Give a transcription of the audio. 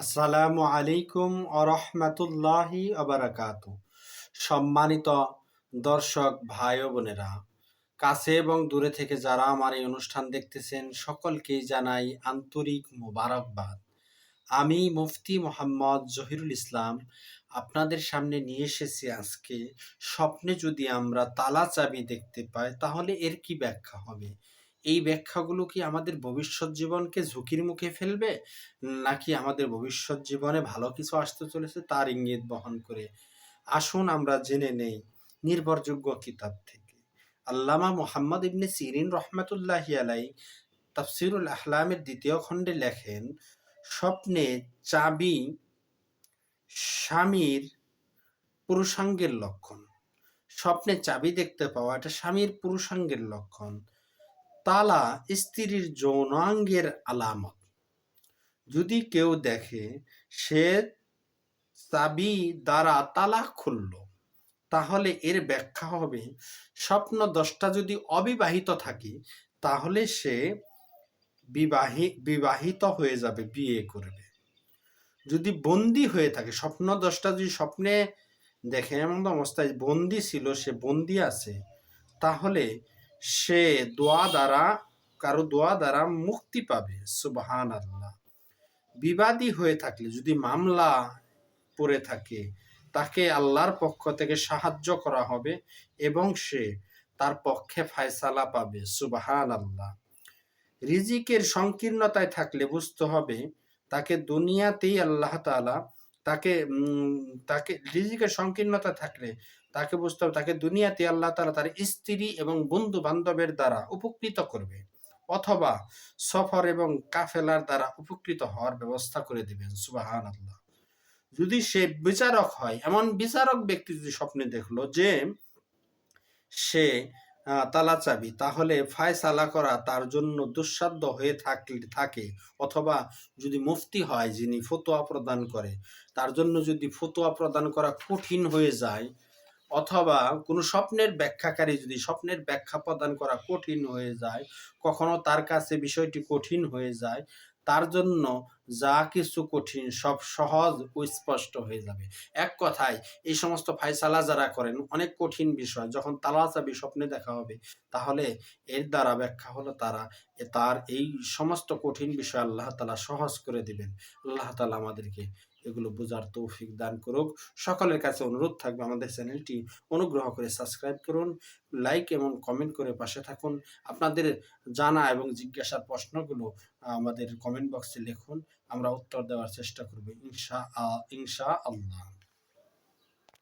আসসালামু আলাইকুম আরহামাতুল্লাহি আবারাকাত সম্মানিত দর্শক ভাই বোনেরা, কাছে এবং দূরে থেকে যারা আমার এই অনুষ্ঠান দেখতেছেন, সকলকেই জানাই আন্তরিক মোবারকবাদ। আমি মুফতি মোহাম্মদ জহিরুল ইসলাম আপনাদের সামনে নিয়ে এসেছি আজকে। স্বপ্নে যদি আমরা তালা চাবি দেখতে পাই, তাহলে এর কি ব্যাখ্যা হবে? এই ব্যাখ্যাগুলো কি আমাদের ভবিষ্যৎ জীবনকে ঝুঁকির মুখে ফেলবে? নাকি আমাদের ভবিষ্যৎ জীবনে ভালো কিছু আসতে চলেছে তার ইঙ্গিত বহন করে? আসুন আমরা জেনে নেই নির্ভরযোগ্য কিতাব থেকে। আল্লামা মোহাম্মদ ইবনে সিরিন রহমতুল্লাহ আলাই তাফসিরুল আহলামের দ্বিতীয় খণ্ডে লেখেন, স্বপ্নে চাবি স্বামীর পুরুষাঙ্গের লক্ষণ। স্বপ্নে চাবি দেখতে পাওয়া এটা স্বামীর পুরুষাঙ্গের লক্ষণ। তালা স্ত্রীর যৌনাঙ্গের আলামত। যদি কেউ দেখে, সে চাবি দ্বারা তালা খুলল, তাহলে এর ব্যাখ্যা হবে, স্বপ্ন দশটা যদি অবিবাহিত থাকে, তাহলে সে বিবাহি, বিবাহিত হয়ে যাবে, বিয়ে করবে। যদি বন্দি হয়ে থাকে, স্বপ্ন দশটা যদি স্বপ্নে দেখে, এমন অবস্থায় বন্দি ছিল, সে বন্দি আছে, তাহলে সে দোয়া দ্বারা, কারও দোয়া দ্বারা মুক্তি পাবে সুবহান আল্লাহ বিবাদী হয়ে থাকলে, যদি মামলা পড়ে থাকে, তাকে আল্লাহর পক্ষ থেকে সাহায্য করা হবে এবং সে তার পক্ষে ফায়সালা পাবে সুবহান আল্লাহ রিজিকের সংকীর্ণতায় থাকলে বুঝতে হবে, তাকে দুনিয়াতেই আল্লাহ তালা তাকে তাকে রিজিকের সংকীর্ণতা থাকলে তাকে বুঝতে হবে, তাকে দুনিয়াতে আল্লাহ তালা তার স্ত্রী এবং বন্ধু বান্ধবের দ্বারা উপকৃত করবে অথবা সফর এবং কাফেলার দ্বারা উপকৃত হওয়ার ব্যবস্থা করে দিবেন সুবাহান আল্লাহ যদি সে বিচারক হয়, এমন বিচারক ব্যক্তি যদি স্বপ্নে দেখল যে সে তালা চাবি। তাহলে ফায়সালা করা তার জন্য দুঃসাধ্য হয়ে থাকলে, থাকে। অথবা যদি মুফতি হয় যিনি ফতোয়া প্রদান করে, তার জন্য যদি ফতোয়া প্রদান করা কঠিন হয়ে যায়, অথবা কোনো স্বপ্নের ব্যাখ্যাকারী যদি স্বপ্নের ব্যাখ্যা প্রদান করা কঠিন হয়ে যায়, কখনো তার কাছে বিষয়টি কঠিন হয়ে যায় তার জন্য যা কিছু কঠিন, সব সহজ ও স্পষ্ট হয়ে যাবে। এক কথায়, এই সমস্ত ফাইসালা যারা করেন, অনেক কঠিন বিষয়। যখন তালা চাবি স্বপ্নে দেখা হবে, তাহলে এর দ্বারা ব্যাখ্যা হলো তারা তার এই সমস্ত কঠিন বিষয় আল্লাহ তালা সহজ করে দিবেন। আল্লাহ তালা আমাদেরকে এগুলো বোঝার তৌফিক দান করুক। সকলের কাছে অনুরোধ থাকবে আমাদের চ্যানেলটি অনুগ্রহ করে সাবস্ক্রাইব করুন লাইক এবং কমেন্ট করে পাশে থাকুন। আপনাদের জানা এবং জিজ্ঞাসার প্রশ্নগুলো আমাদের কমেন্ট বক্সে লিখুন, আমরা উত্তর দেওয়ার চেষ্টা করব ইনশা ইনশা আল্লাহ